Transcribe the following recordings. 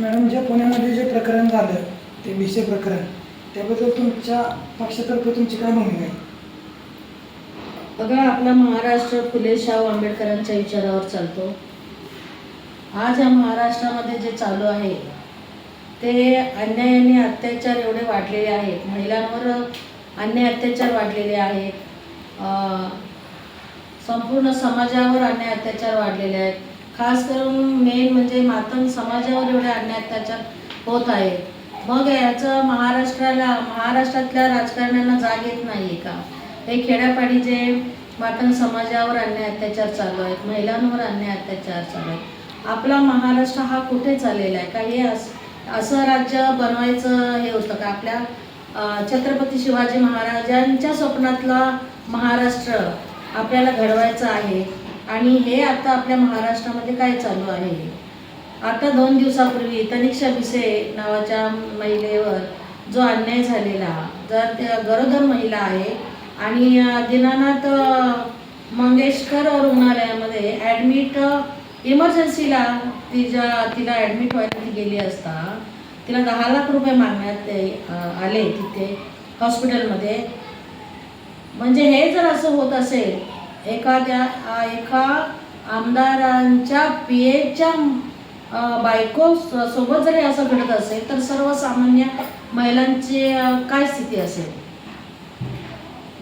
Madam जे पुण्यामध्ये जे प्रकरण झालं ते विषय प्रकरण त्याबद्दल तुमच्या पक्षातर्फे तुमची काय भूमिका आहे? बघा आपला महाराष्ट्र फुले शाहू आंबेडकरांच्या विचारावर चालतो. आज या महाराष्ट्रामध्ये जे चालू आहे ते अन्याय आणि अत्याचार एवढे वाढलेले आहेत. महिलांवर अन्याय अत्याचार वाढलेले आहेत. संपूर्ण समाजावर अन्याय अत्याचार वाढलेले आहेत. खास करून मेन म्हणजे मातम समाजावर एवढे अन्याय अत्याचार होत आहे मग याचं महाराष्ट्राला महाराष्ट्रातल्या राजकारण्यांना जाग येत नाही आहे का? हे खेड्यापाडीचे मातम समाजावर अन्याय अत्याचार चालू आहेत महिलांवर अन्याय अत्याचार चालू आहेत आपला महाराष्ट्र हा कुठे चाललेला आहे? का हे असं राज्य बनवायचं हे होतं का? आपल्या छत्रपती शिवाजी महाराजांच्या स्वप्नातला महाराष्ट्र आपल्याला घडवायचं आहे. आणि हे आता आपल्या महाराष्ट्रामध्ये काय चालू आहे? आता दोन दिवसापूर्वी तनिक्षा भिसे नावाच्या महिलेवर जो अन्याय झालेला जर त्या गरोदर महिला आहे आणि दिनानाथ मंगेशकर रुग्णालयामध्ये ॲडमिट इमर्जन्सीला तिच्या तिला ॲडमिट व्हायला ती गेली असता तिला दहा लाख रुपये मागण्यात ते, आले तिथे हॉस्पिटलमध्ये. म्हणजे हे जर असं होत असेल एखाद्या एका आमदारांच्या पी एच्या बायको सोबत जरी असं घडत असेल तर सर्वसामान्य महिलांची काय स्थिती असेल?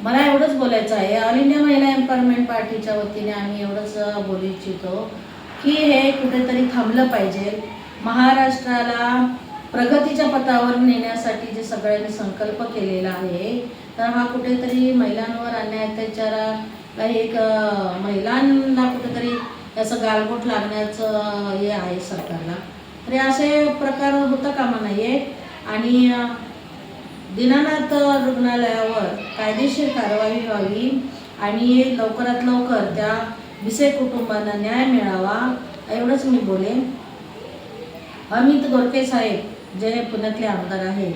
मला एवढंच बोलायचं आहे. ऑल इंडिया महिला एम्पॉवरमेंट पार्टीच्या वतीने आम्ही एवढंच बोलू इच्छितो की हे कुठेतरी थांबलं पाहिजे. महाराष्ट्राला प्रगतीच्या पथावर नेण्यासाठी जे सगळ्यांनी संकल्प केलेला आहे तर हा कुठेतरी महिलांवर अन्याय काही एक महिलांना कुठेतरी असं गालबोट लागण्याचं हे आहे सरकारला. तर असे प्रकार होता कामा नये. आणि दीनानाथ रुग्णालयावर कायदेशीर कारवाई व्हावी आणि लवकरात लवकर त्या विसे कुटुंबांना न्याय मिळावा एवढंच मी बोलेन. अमित गोरके साहेब जे पुण्यातले आमदार आहेत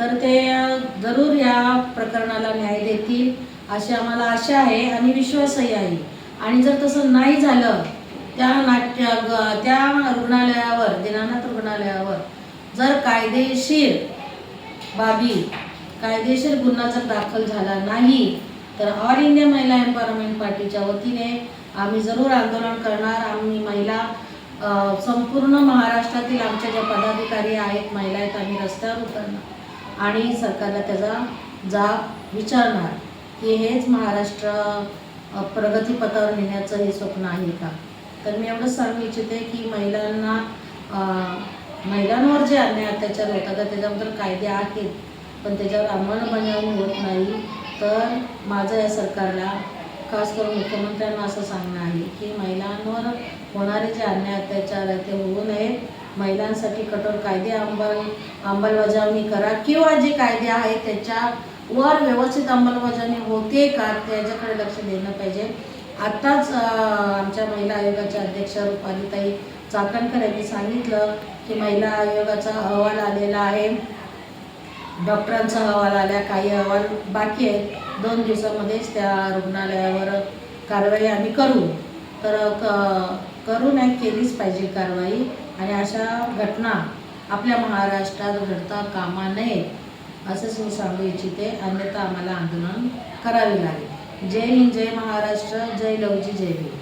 तर ते जरूर या प्रकरणाला न्याय देतील अशी आम्हाला आशा आहे आणि विश्वासही आहे. आणि जर तसं नाही झालं त्या नाट्य त्या रुग्णालयावर दीनानाथ रुग्णालयावर जर कायदेशीर बाबी कायदेशीर गुन्हा जर दाखल झाला नाही तर ऑल इंडिया महिला एम्पॉवरमेंट पार्टीच्या वतीने आम्ही जरूर आंदोलन करणार. आम्ही महिला संपूर्ण महाराष्ट्रातील आमच्या ज्या पदाधिकारी आहेत महिला आहेत आम्ही रस्त्यावर उतरणार. आणि सरकारला त्याचा जाब विचारणार की हेच महाराष्ट्र प्रगतीपथावर नेण्याचं हे स्वप्न आहे का? तर मी एवढंच सांगू इच्छिते की महिलांना महिलांवर जे अन्याय अत्याचार होतात तर त्याच्याबद्दल कायदे आहेत पण त्याच्यावर अंमलबजावणी होत नाही. तर माझं या सरकारला खास करून मुख्यमंत्र्यांना असं सांगणं आहे की महिलांवर होणारे जे अन्याय अत्याचार आहे ते होऊ नयेत. महिलांसाठी कठोर कायदे अंमल अंमलबजावणी करा किंवा जे कायदे आहेत त्याच्यावर व्यवस्थित अंमलबजावणी होते का त्याच्याकडे लक्ष देणं पाहिजे. आत्ताच आमच्या महिला आयोगाच्या अध्यक्ष रुपालीताई चाकणकर यांनी सांगितलं की महिला आयोगाचा अहवाल आलेला आहे. डॉक्टरांचा अहवाल आला काही अहवाल बाकी आहेत. दोन दिवसामध्येच त्या रुग्णालयावर कारवाई आम्ही करू. तर क करू नाही केलीच पाहिजे कारवाई. आणि अशा घटना आपल्या महाराष्ट्रात घडता कामा नये असंच मी सांगू इच्छिते. अन्यथा आम्हाला आंदोलन करावे लागेल. जय हिंद जय महाराष्ट्र जय लवजी जय भीम.